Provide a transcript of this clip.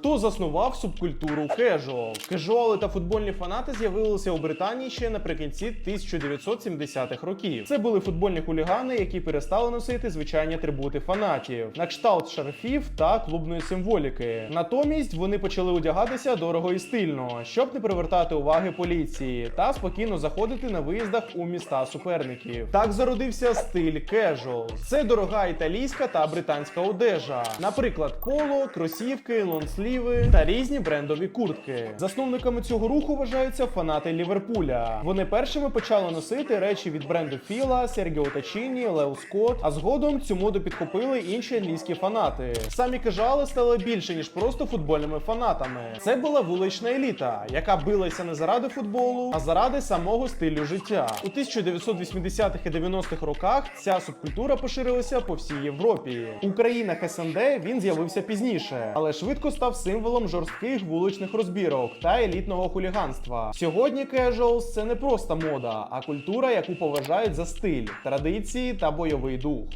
Хто заснував субкультуру кежуал? Кежуали та футбольні фанати з'явилися у Британії ще наприкінці 1970-х років. Це були футбольні хулігани, які перестали носити звичайні атрибути фанатів, на кшталт шарфів та клубної символіки. Натомість вони почали одягатися дорого і стильно, щоб не привертати уваги поліції та спокійно заходити на виїздах у міста суперників. Так зародився стиль кежуал. Це дорога італійська та британська одежа, наприклад, поло, кросівки, лонсліви та різні брендові куртки. Засновниками цього руху вважаються фанати Ліверпуля. Вони першими почали носити речі від бренду Філа, Сергіо Тачіні, Лео Скотт, а згодом цю моду підхопили інші англійські фанати. Самі кажали стали більше ніж просто футбольними фанатами. Це була вулична еліта, яка билася не заради футболу, а заради самого стилю життя. У 1980-х і 90-х роках ця субкультура поширилася по всій Європі. У країнах СНД він з'явився пізніше, але швидко став символом жорстких вуличних розбірок та елітного хуліганства. Сьогодні casuals – це не просто мода, а культура, яку поважають за стиль, традиції та бойовий дух.